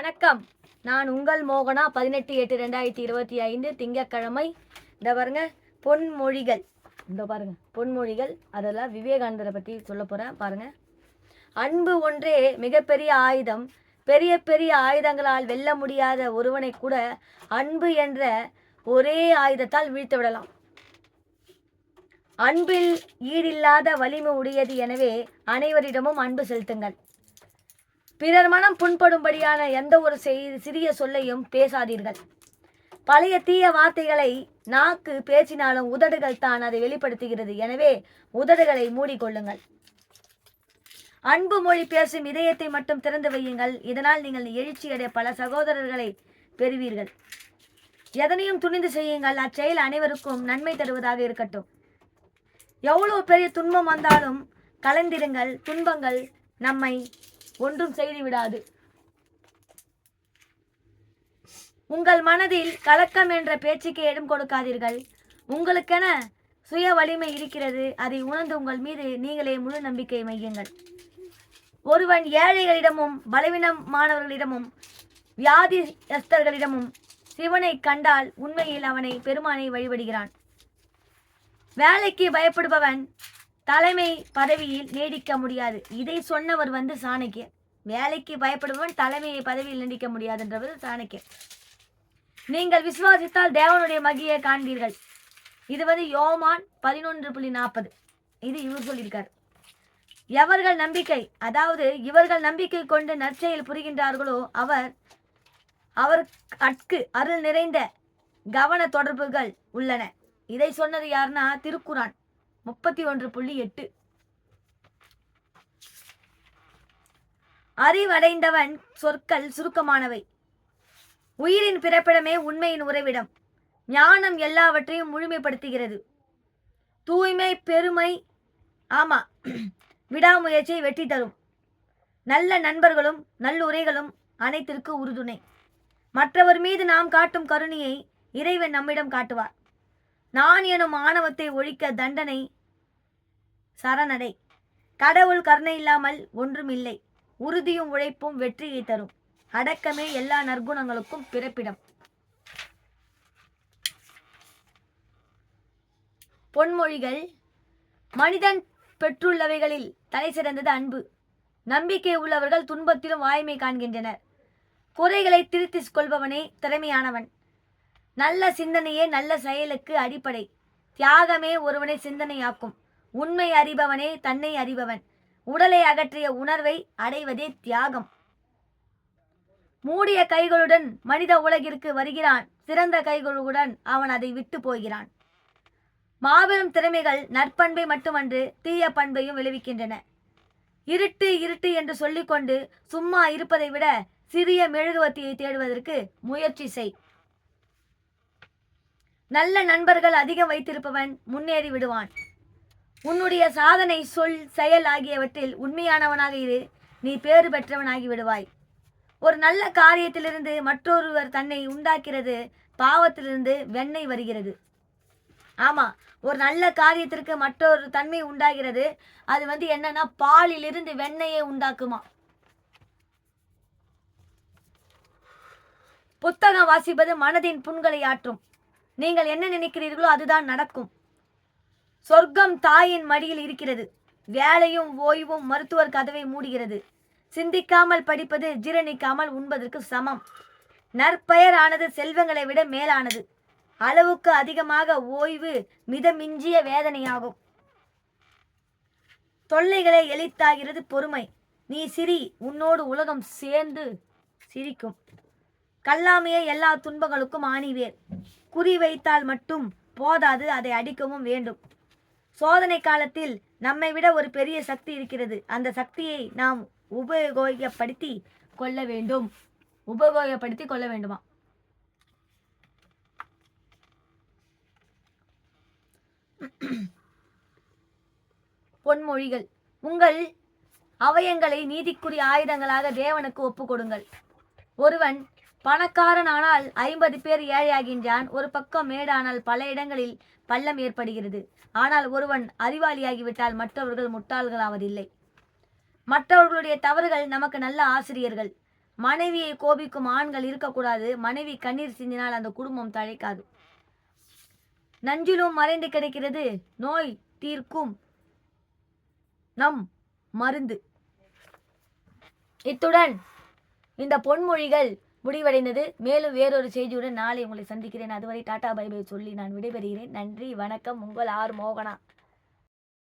வணக்கம். நான் உங்கள் மோகனா பதினெட்டு எட்டு ரெண்டாயிரத்தி இருபத்தி ஐந்து திங்கட்கிழமை. இந்த பாருங்க பொன்மொழிகள். இந்த பாருங்க பொன்மொழிகள். அதெல்லாம் விவேகானந்தரை பற்றி சொல்ல போகிறேன் பாருங்க. அன்பு ஒன்றே மிகப்பெரிய ஆயுதம். பெரிய பெரிய ஆயுதங்களால் வெல்ல முடியாத ஒருவனை கூட அன்பு என்ற ஒரே ஆயுதத்தால் வீழ்த்து விடலாம். அன்பில் ஈடில்லாத வலிமை உடையது எனவே அனைவரிடமும் அன்பு செலுத்துங்கள். பிறர் மனம் புண்படும்படியான எந்த ஒரு சிறிய சொல்லையும் பேசாதீர்கள். பழைய தீய வார்த்தைகளை நாக்கு பேசினாலும் உதடுகள் தான் அதை வெளிப்படுத்துகிறது. எனவே உதடுகளை மூடிக்கொள்ளுங்கள். அன்பு மொழி பேசும் இதயத்தை மட்டும் திறந்து வையுங்கள். இதனால் நீங்கள் எழுச்சியடைய பல சகோதரர்களை பெறுவீர்கள். எதனையும் துணிந்து செய்யுங்கள். அச்செயல் அனைவருக்கும் நன்மை தருவதாக இருக்கட்டும். எவ்வளவு பெரிய துன்பம் வந்தாலும் கலந்திருங்கள். துன்பங்கள் நம்மை ஒன்றும் செய்து விடாது. உங்கள் மனதில் கலக்கம் என்ற பேச்சுக்கு இடம் கொடுக்காதீர்கள். உங்களுக்கென சுய வலிமை இருக்கிறது. அதை உணர்ந்து உங்கள் மீது நீங்களே முழு நம்பிக்கை மையுங்கள். ஒருவன் ஏழைகளிடமும் பலவீனமானவர்களிடமும் வியாதிஸ்தர்களிடமும் சிவனை கண்டால் உண்மையில் அவனை பெருமானை வழிபடுகிறான். வேலைக்கு பயப்படுபவன் தலைமை பதவியில் நீடிக்க முடியாது. இதை சொன்னவர் வந்து சாணக்கியர். வேலைக்கு பயப்படுபவன் தலைமை பதவியில் நீடிக்க முடியாதுன்றவர் சாணக்கியர். நீங்கள் விசுவாசித்தால் தேவனுடைய மகியை காண்பீர்கள். இது வந்து யோமான் பதினொன்று புள்ளி நாற்பது. இது இவர் சொல்லியிருக்கார். எவர்கள் நம்பிக்கை அதாவது இவர்கள் நம்பிக்கை கொண்டு நற்செயல் புரிகின்றார்களோ அவர் அவர் அட்கு அருள் நிறைந்த கவன தொடர்புகள் உள்ளன. இதை சொன்னது யாருன்னா திருக்குரான் முப்பத்தி ஒன்று புள்ளி எட்டு. அறிவடைந்தவன் சொற்கள் சுருக்கமானவை. உயிரின் பிறப்பிடமே உண்மையின் உறைவிடம். ஞானம் எல்லாவற்றையும் முழுமைப்படுத்துகிறது. தூய்மை பெருமை ஆமா விடாமுயற்சியை வெற்றி தரும். நல்ல நண்பர்களும் நல்லுரைகளும் அனைத்திற்கு உறுதுணை. மற்றவர் மீது நாம் காட்டும் கருணையை இறைவன் நம்மிடம் காட்டுவார். நான் எனும் ஆணவத்தை ஒழிக்க தண்டனை சரணடை. கடவுள் கருணை இல்லாமல் ஒன்றும் இல்லை உறுதியும் உழைப்பும் வெற்றியை தரும். அடக்கமே எல்லா நற்குணங்களுக்கும் பிறப்பிடம். பொன்மொழிகள் மனிதன் பெற்றுள்ளவைகளில் தலை சிறந்தது அன்பு. நம்பிக்கை உள்ளவர்கள் துன்பத்திலும் வாய்மை காண்கின்றனர். குறைகளை திருத்திக் கொள்பவனே திறமையானவன். நல்ல சிந்தனையே நல்ல செயலுக்கு அடிப்படை. தியாகமே ஒருவனை சிந்தனையாக்கும். உண்மை அறிபவனே தன்னை அறிபவன். உடலை அகற்றிய உணர்வை அடைவதே தியாகம். மூடிய கைகளுடன் மனித உலகிற்கு வருகிறான். சிறந்த கைகளுடன் அவன் அதை விட்டு போகிறான். மாபெரும் திறமைகள் நற்பண்பை மட்டுமன்று தீய பண்பையும் விளைவிக்கின்றன. இருட்டு இருட்டு என்று சொல்லிக்கொண்டு சும்மா இருப்பதை விட சிறிய மெழுகுவத்தியை தேடுவதற்கு முயற்சி செய். நல்ல நண்பர்கள் அதிகம் வைத்திருப்பவன் முன்னேறி விடுவான். உன்னுடைய சாதனை சொல் செயல் ஆகியவற்றில் உண்மையானவனாக இரு. நீ பேறு பெற்றவனாகி விடுவாய். ஒரு நல்ல காரியத்திலிருந்து மற்றொருவர் தன்னை உண்டாக்கிறது பாவத்திலிருந்து வெண்ணெய் வருகிறது. ஆமா ஒரு நல்ல காரியத்திற்கு மற்றொரு தன்மை உண்டாகிறது. அது வந்து என்னன்னா பாலிலிருந்து வெண்ணெயை உண்டாக்குமா. புத்தகம் வாசிப்பது மனதின் புண்களை ஆற்றும் நீங்கள் என்ன நினைக்கிறீர்களோ அதுதான் நடக்கும். சொர்க்கம் தாயின் மடியில் இருக்கிறது. வேலையும் ஓய்வும் மருத்துவர் கதவை மூடுகிறது. சிந்திக்காமல் படிப்பது ஜீரணிக்காமல் உண்பதற்கு சமம். நற்பெயர் ஆனது செல்வங்களை விட மேலானது. அளவுக்கு அதிகமாக ஓய்வு மிதமிஞ்சிய வேதனையாகும். தொல்லைகளை எளித்தாகிறது பொறுமை. நீ சிரி உன்னோடு உலகம் சேர்ந்து சிரிக்கும். கல்லாமையே எல்லா துன்பங்களுக்கும் ஆணிவேர். குறி வைத்தால் மட்டும் போதாது அதை அடிக்கவும் வேண்டும். சோதனை காலத்தில் நம்மை விட ஒரு பெரிய சக்தி இருக்கிறது. அந்த சக்தியை நாம் உபயோகப்படுத்தி கொள்ள வேண்டும். உபயோகப்படுத்தி கொள்ள வேண்டுமா? பொன்மொழிகள். உங்கள் அவயங்களை நீதிக்குரிய ஆயுதங்களாக தேவனுக்கு ஒப்புக்கொடுங்கள் ஒருவன் பணக்காரனானால் ஐம்பது பேர் ஏழையாகின்றான். ஒரு பக்கம் மேடானால் பல இடங்களில் பள்ளம் ஏற்படுகிறது. ஆனால் ஒருவன் அறிவாளியாகிவிட்டால் மற்றவர்கள் முட்டாள்களாவதில்லை. மற்றவர்களுடைய தவறுகள் நமக்கு நல்ல ஆசிரியர்கள். மனைவியை கோபிக்கும் ஆண்கள் இருக்கக்கூடாது. மனைவி கண்ணீர் சிந்தினால் அந்த குடும்பம் தழைக்காது. நஞ்சிலும் மறைந்து கிடைக்கிறது. நோய் தீர்க்கும் நம் மருந்து. இத்துடன் இந்த பொன்மொழிகள் முடிவடைந்தது. மேலும் வேறொரு செய்தியுடன் நாளை உங்களை சந்திக்கிறேன். அதுவரை டாடா பை பை சொல்லி நான் விடைபெறுகிறேன். நன்றி வணக்கம். உங்கள் ஆர் மோகனா.